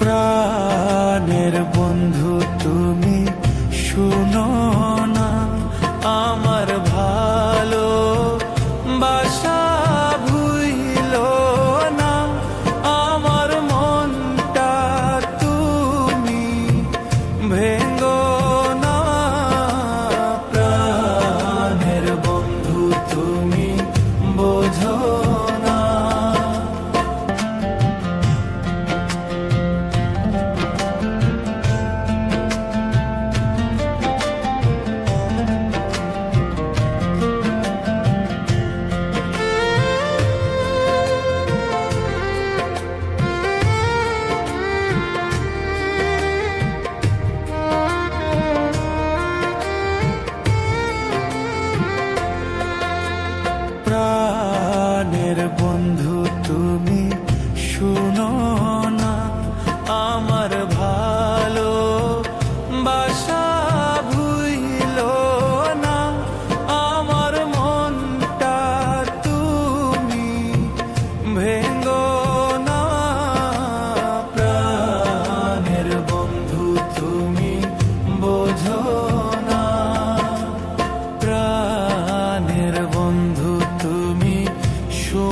প্রাণের বন্ধু তুমি শুনো না আমার ভালো বাসা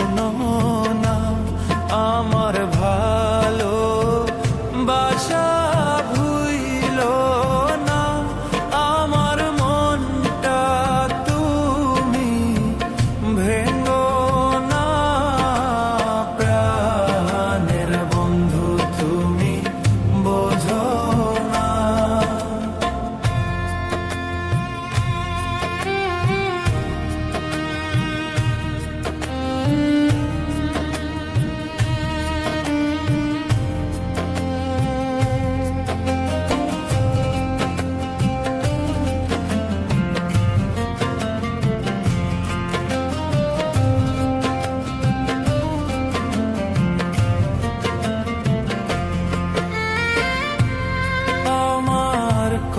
শোনো